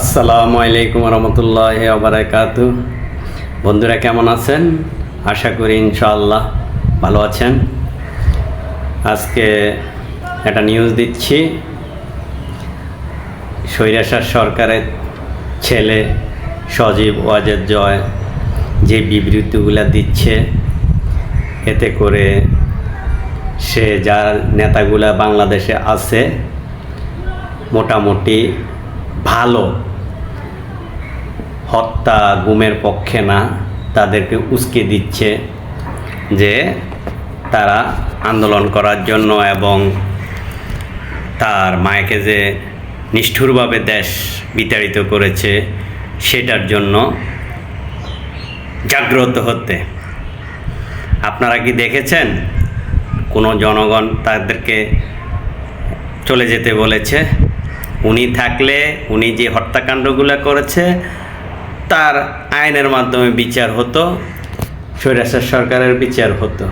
আসসালামু আলাইকুম রহমতুল্লাহ আবরাকাত বন্ধুরা, কেমন আছেন? আশা করি ইনশাআল্লাহ ভালো আছেন। আজকে একটা নিউজ দিচ্ছি। স্বৈরাচার সরকারের ছেলে সজীব ওয়াজেদ জয় যে বিবৃতিগুলো দিচ্ছে, এতে করে সে যার নেতাগুলা বাংলাদেশে আছে, মোটামুটি ভালো। হত্যা গুমের পক্ষে না, তাদেরকে উস্কে দিচ্ছে যে তারা আন্দোলন করার জন্য এবং তার মায়কে যে নিষ্ঠুরভাবে দেশ বিতাড়িত করেছে, সেটার জন্য জাগ্রত হতে। আপনারা কি দেখেছেন? কোনো জনগণ তাদেরকে চলে যেতে বলেছে? উনি থাকলে, উনি যে হত্যাকাণ্ডগুলো করেছে তার আইনের মাধ্যমে বিচার হতো, স্বৈরাচার সরকারের বিচার হতো।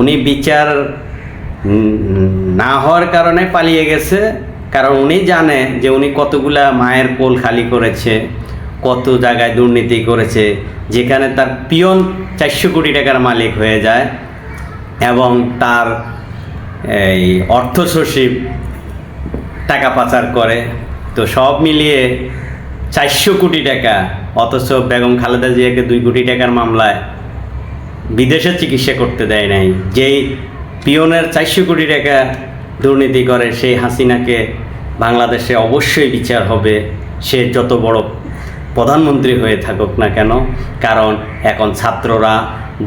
উনি বিচার না হওয়ার কারণে পালিয়ে গেছে, কারণ উনি জানে যে উনি কতগুলা মায়ের কোল খালি করেছে, কত জায়গায় দুর্নীতি করেছে, যেখানে তার পিয়ন চারশো কোটি টাকার মালিক হয়ে যায় এবং তার এই অর্থ সচিব টাকা পাচার করে। তো সব মিলিয়ে চারশো কোটি টাকা, অথচ বেগম খালেদা জিয়াকে দুই কোটি টাকার মামলায় বিদেশে চিকিৎসা করতে দেয় নাই। যেই পিয়নের চারশো কোটি টাকা দুর্নীতি করে, সেই হাসিনাকে বাংলাদেশে অবশ্যই বিচার হবে। সে যত বড় প্রধানমন্ত্রী হয়ে থাকুক না কেন, কারণ এখন ছাত্ররা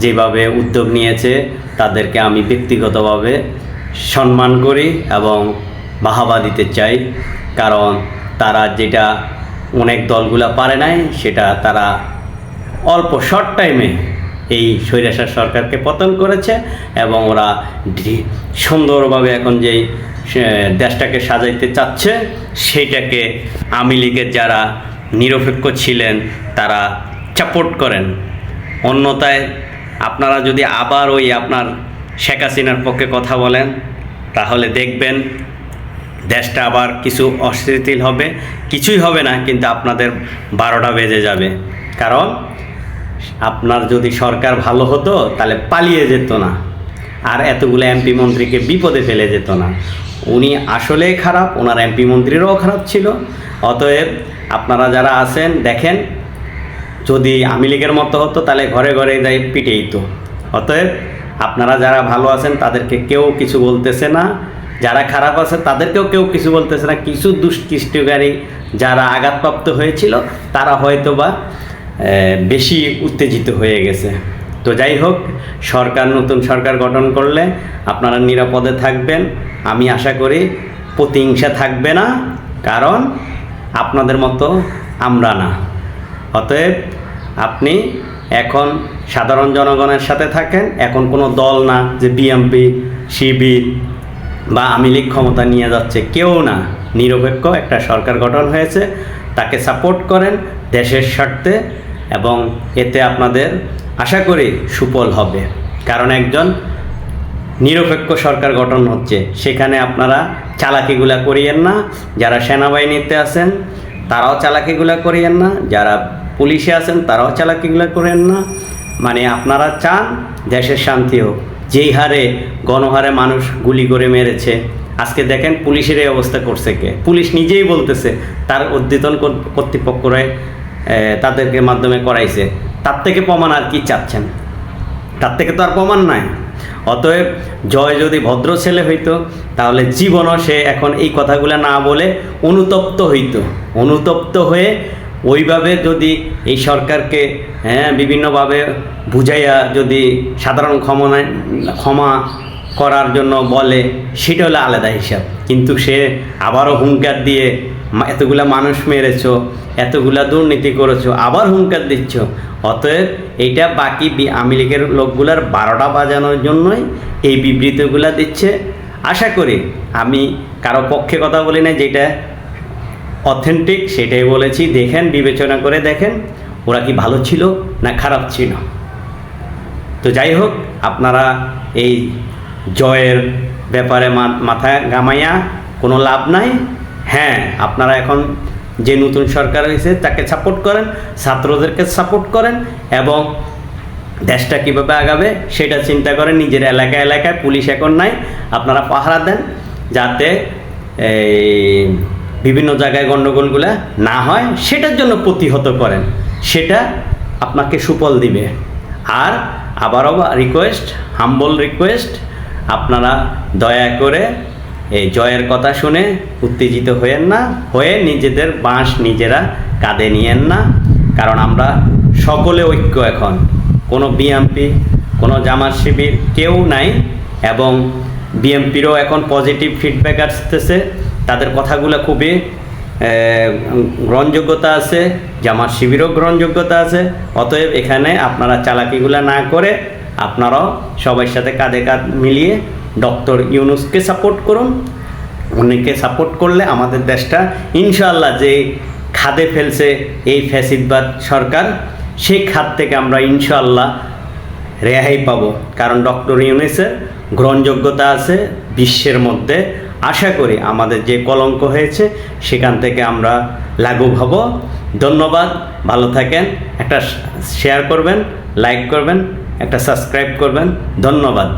যেভাবে উদ্যোগ নিয়েছে, তাদেরকে আমি ব্যক্তিগতভাবে সম্মান করি এবং বাহাবা দিতে চাই, কারণ তারা যেটা অনেক দলগুলা পারে নাই, সেটা তারা অল্প শর্ট টাইমে এই স্বৈরাচার সরকারকে পতন করেছে এবং ওরা সুন্দরভাবে এখন যেই দেশটাকে সাজাইতে চাচ্ছে, সেইটাকে আওয়ামী লীগের যারা নিরপেক্ষ ছিলেন, তারা চাপোর্ট করেন। অন্যথায় আপনারা যদি আবার ওই আপনার শেখ হাসিনার পক্ষে কথা বলেন, তাহলে দেখবেন দেশটা আবার কিছু অস্থিতিল হবে। কিছুই হবে না, কিন্তু আপনাদের বারোটা বেজে যাবে। কারণ আপনার যদি সরকার ভালো হতো, তাহলে পালিয়ে যেত না। আর এতগুলো এমপি মন্ত্রীকে বিপদে ফেলে যেত না। উনি আসলেই খারাপ, ওনার এমপি মন্ত্রীরাও খারাপ ছিল। অতএব আপনারা যারা আছেন, দেখেন, যদি আমি লীগের মতো হতো, তাহলে ঘরে ঘরে যাই পিটেই তো অতএব আপনারা যারা ভালো আছেন, তাদেরকে কেউ কিছু বলতেছে না। যারা খারাপ আছে, তাদেরকেও কেউ কিছু বলতেছে না। কিছু দুষ্কৃষ্টকারী যারা আঘাতপ্রাপ্ত হয়েছিল, তারা হয়তো বা বেশি উত্তেজিত হয়ে গেছে। তো যাই হোক, সরকার, নতুন সরকার গঠন করলে আপনারা নিরাপদে থাকবেন। আমি আশা করি প্রতিহিংসা থাকবে না, কারণ আপনাদের মতো আমরা না। অতএব আপনি এখন সাধারণ জনগণের সাথে থাকেন, এখন কোনো দল না যে বিএমপি, শিবির বা আওয়ামী লীগ ক্ষমতা নিয়ে যাচ্ছে কেউ না। নিরপেক্ষ একটা সরকার গঠন হয়েছে, তাকে সাপোর্ট করেন দেশের স্বার্থে এবং এতে আপনাদের আশা করি সুফল হবে। কারণ একজন নিরপেক্ষ সরকার গঠন হচ্ছে, সেখানে আপনারা চালাকিগুলা করিয়েন না। যারা সেনাবাহিনীতে আছেন, তারাও চালাকিগুলা করিয়েন না। যারা পুলিশে আছেন, তারাও চালাকিগুলা করেন না। মানে আপনারা চান দেশের শান্তি হোক। যেই হারে, গণহারে মানুষ গুলি করে মেরেছে। আজকে দেখেন পুলিশের এই অবস্থা করছে কে? পুলিশ নিজেই বলতেছে, তার উদ্যতন কর- কর্তৃপক্ষরা তাদেরকে মাধ্যমে করাইছে। তার থেকে প্রমাণ আর কি চাচ্ছেন? তার থেকে তো আর প্রমাণ নাই। অতএব জয় যদি ভদ্র ছেলে হইতো, তাহলে জীবনও সে এখন এই কথাগুলো না বলে অনুতপ্ত হইতো। অনুতপ্ত হয়ে ওইভাবে যদি এই সরকারকে হ্যাঁ বিভিন্নভাবে বুঝাইয়া যদি সাধারণ ক্ষমা ক্ষমা করার জন্য বলে, সেটা হলো আলাদা হিসাব। কিন্তু সে আবারও হুঙ্কার দিয়ে এতগুলা মানুষ মেরেছো, এতগুলা দুর্নীতি করেছ, আবার হুঙ্কার দিচ্ছ। অতএব এইটা বাকি আওয়ামী লীগের লোকগুলার বারোটা বাজানোর জন্যই এই বিবৃতিগুলা দিচ্ছে। আশা করি, আমি কারও পক্ষে কথা বলি না যেটা অথেন্টিক সেটাই বলেছি। দেখেন, বিবেচনা করে দেখেন, ওরা কি ভালো ছিল না খারাপ ছিল। তো যাই হোক, আপনারা এই জয়ের ব্যাপারে মাথা গামাইয়া কোনো লাভ নাই। হ্যাঁ আপনারা এখন যে নতুন সরকার হয়েছে, তাকে সাপোর্ট করেন, ছাত্রদেরকে সাপোর্ট করেন এবং দেশটা কীভাবে আগাবে, সেটা চিন্তা করেন। নিজের এলাকা এলাকায় পুলিশ এখন নাই। আপনারা পাহারা দেন যাতে এই বিভিন্ন জায়গায় গণ্ডগোলগুলো না হয়, সেটার জন্য প্রতিহত করেন। সেটা আপনাকে সুফল দিবে। আর আবারও রিকোয়েস্ট হাম্বল রিকোয়েস্ট আপনারা দয়া করে এই জয়ের কথা শুনে উত্তেজিত হয়েন না, হয়ে নিজেদের বাঁশ নিজেরা কাঁধে নিয়েন না, কারণ আমরা সকলে ঐক্য এখন। কোনো বিএমপি কোনো জামাত শিবির কেউ নাই, এবং বিএমপিরও এখন পজিটিভ ফিডব্যাক আসতেছে। তাদের কথাগুলো খুবই গ্রহণযোগ্যতা আছে, জামাত শিবিরও গ্রহণযোগ্যতা আছে, অতএব এখানে আপনারা চালাকিগুলো না করে আপনারাও সবার সাথে কাঁধে কাঁধ মিলিয়ে ডক্টর ইউনুসকে সাপোর্ট করুন। উনিকে সাপোর্ট করলে আমাদের দেশটা, ইনশাআল্লাহ যে খাদে ফেলছে এই ফ্যাসিদবাদ সরকার, সেই খাত থেকে আমরা ইনশাআল্লাহ রেহাই পাবো। কারণ ডক্টর ইউনিসের গ্রহণযোগ্যতা আছে বিশ্বের মধ্যে। আশা করি আমাদের যে কলঙ্ক হয়েছে, সেখান থেকে আমরা লাঘব হব। ধন্যবাদ, ভালো থাকেন, একটা শেয়ার করবেন লাইক করবেন, একটা সাবস্ক্রাইব করবেন। ধন্যবাদ।